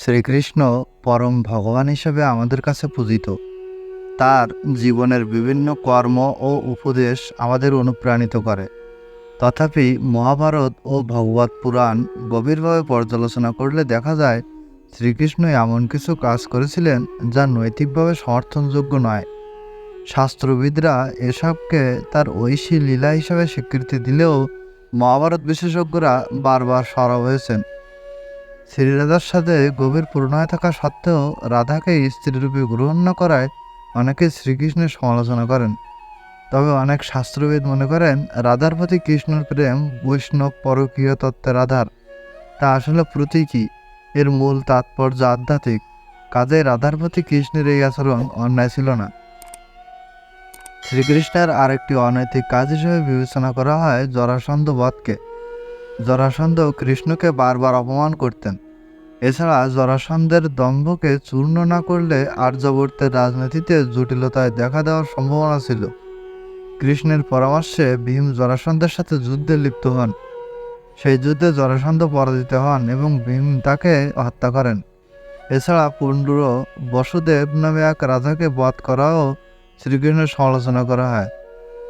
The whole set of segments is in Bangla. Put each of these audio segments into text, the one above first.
শ্রীকৃষ্ণ পরম ভগবান হিসেবে আমাদের কাছে পূজিত। তার জীবনের বিভিন্ন কর্ম ও উপদেশ আমাদের অনুপ্রাণিত করে। তথাপি মহাভারত ও ভগবত পুরাণ গভীরভাবে পর্যালোচনা করলে দেখা যায়, শ্রীকৃষ্ণ এমন কিছু কাজ করেছিলেন যা নৈতিকভাবে সমর্থনযোগ্য নয়। শাস্ত্রবিদরা এসবকে তার ঐশী লীলা হিসাবে স্বীকৃতি দিলেও মহাভারত বিশেষজ্ঞরা বারবার সরব হয়েছেন। শ্রীরাধার সাথে গভীর প্রণয় থাকা সত্ত্বেও রাধাকে স্ত্রীরূপে গ্রহণ না করায় অনেকে শ্রীকৃষ্ণের সমালোচনা করেন। তবে অনেক শাস্ত্রবিদ মনে করেন রাধার প্রতি কৃষ্ণের প্রেম বৈষ্ণব পরকীয় তত্ত্বের আধার তা আসলে প্রতীকী। এর মূল তাৎপর্য আধ্যাত্মিক। কাজে রাধার প্রতি কৃষ্ণের এই আচরণ অন্যায় ছিল না। শ্রীকৃষ্ণের আরেকটি অনৈতিক কাজ হিসেবে বিবেচনা করা হয় জরাসন্ধ বধকে। জরাসন্ধ কৃষ্ণকে বারবার অপমান করতেন। এছাড়া জরাসন্ধের দম্ভকে চূর্ণ না করলে আর্যবর্তের রাজনীতিতে জটিলতায় দেখা দেওয়ার সম্ভাবনা ছিল। কৃষ্ণের পরামর্শে ভীম জরাসন্ধের সাথে যুদ্ধে লিপ্ত হন। সেই যুদ্ধে জরাসন্ধ পরাজিত হন এবং ভীম তাকে হত্যা করেন। এছাড়া পুণ্ডুর বসুদেব নামে এক রাজাকে বধ করাও শ্রীকৃষ্ণের সমালোচনা করা হয়।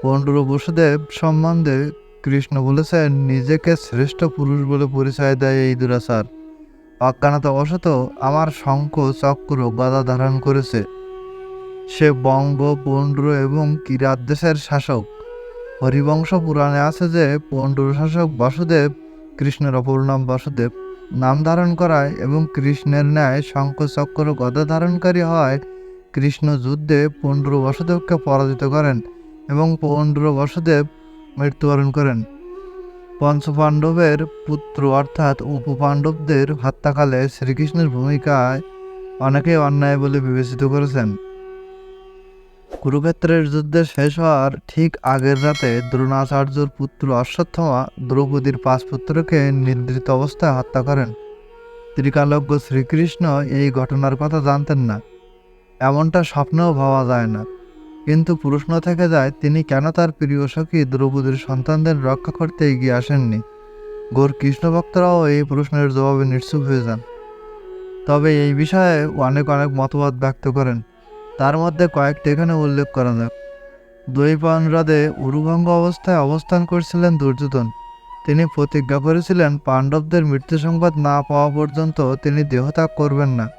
পণ্ডুর বসুদেব সম্বন্ধে কৃষ্ণ বলেছেন, নিজেকে শ্রেষ্ঠ পুরুষ বলে পরিচয় দেয় এই দুরাচার। অজ্ঞানতাবশত আমার শঙ্খ চক্র গদা ধারণ করেছে। সে বঙ্গ পণ্ড্র এবং কিরাত দেশের শাসক। হরিবংশ পুরাণে আছে যে পণ্ড্র শাসক বাসুদেব, কৃষ্ণের অপর নাম বাসুদেব, নাম ধারণ করায় এবং কৃষ্ণের ন্যায় শঙ্খ চক্র গদা ধারণকারী হয়। কৃষ্ণ যুদ্ধে পণ্ড্র বাসুদেবকে পরাজিত করেন এবং পণ্ড্র বাসুদেব মৃত্যুবরণ করেন। পঞ্চপাণ্ডবের পুত্র অর্থাৎ উপপাণ্ডবদের হত্যাকালে শ্রীকৃষ্ণের ভূমিকায় অনেকে অন্যায় বলে বিবেচিত করেছেন। কুরুক্ষেত্রের যুদ্ধে শেষ হওয়ার ঠিক আগের রাতে দ্রোণাচার্যর পুত্র অশ্বত্থমা দ্রৌপদীর পাঁচ পুত্রকে নির্দৃত অবস্থায় হত্যা করেন। ত্রিকালজ্ঞ শ্রীকৃষ্ণ এই ঘটনার কথা জানতেন না। এমনটা স্বপ্নেও ভাবা যায় না। কিন্তু প্রশ্ন থেকে যায়, তিনি কেন তার প্রিয় সখী দ্রৌপদীর সন্তানদের রক্ষা করতে এগিয়ে আসেননি? গোর কৃষ্ণ ভক্তরাও এই প্রশ্নের জবাবে নিশ্চুপ হয়ে যান। তবে এই বিষয়ে অনেক অনেক মতবাদ ব্যক্ত করেন। তার মধ্যে কয়েকটি এখানে উল্লেখ করা যাক। দৈপায়ন হ্রদে উরুভঙ্গ অবস্থায় অবস্থান করছিলেন দুর্যোধন। তিনি প্রতিজ্ঞা করেছিলেন, পাণ্ডবদের মৃত্যু সংবাদ না পাওয়া পর্যন্ত তিনি দেহত্যাগ করবেন না।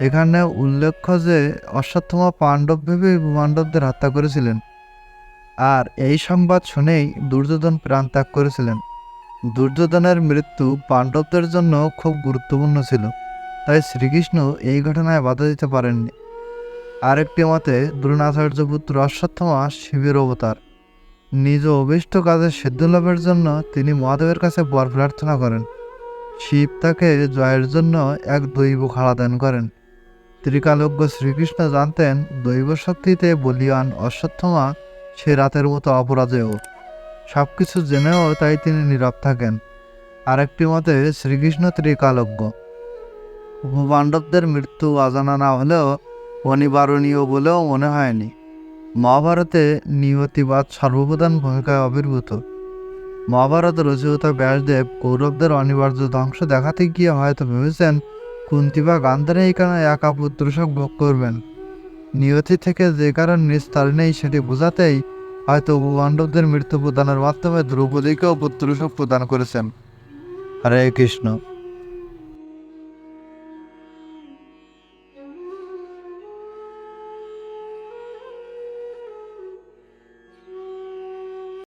এখানে উল্লেখ্য যে অশ্বত্থমা পাণ্ডব ভেবে পাণ্ডবদের হত্যা করেছিলেন। আর এই সংবাদ শুনেই দুর্যোধন প্রাণ ত্যাগ করেছিলেন। দুর্যোধনের মৃত্যু পাণ্ডবদের জন্য খুব গুরুত্বপূর্ণ ছিল, তাই শ্রীকৃষ্ণ এই ঘটনায় বাধা দিতে পারেননি। আরেকটি মতে, দ্রোণাচার্য পুত্র অশ্বত্থমা শিবের অবতার। নিজ অভিষ্ট কাজের সিদ্ধ লাভের জন্য তিনি মহাদেবের কাছে বর প্রার্থনা করেন। শিব তাকে জয়ের জন্য এক দৈব খাড়া দান করেন। ত্রিকালজ্ঞ শ্রীকৃষ্ণ জানতেন দৈব শক্তিতে বলিয়ান অশ্বত্থমা সে রাতের মতো অপরাজেয়। সব কিছু জেনেও তাই তিনি নীরব থাকেন। আরেকটি মতে, শ্রীকৃষ্ণ ত্রিকালজ্ঞ। উপপাণ্ডবদের মৃত্যু অজানা না হলেও অনিবারণীয় বলেও মনে হয়নি। মহাভারতে নিয়তিবাদ সর্বপ্রধান ভূমিকায় আবির্ভূত মহাভারত রচয়িতা ব্যাসদেব কৌরবদের অনিবার্য ধ্বংস দেখাতে গিয়ে হয়তো ভেবেছেন কুন্তি বা এখানে একা পুত্রশোক ভোগ করবেন। নিয়তি থেকে যে কারণ নিস্তার নেই সেটি বোঝাতেই হয়তো উপপাণ্ডবদের মৃত্যু প্রদানের মাধ্যমে দ্রৌপদীকেও পুত্রশোক প্রদান করেছেন। হরে কৃষ্ণ।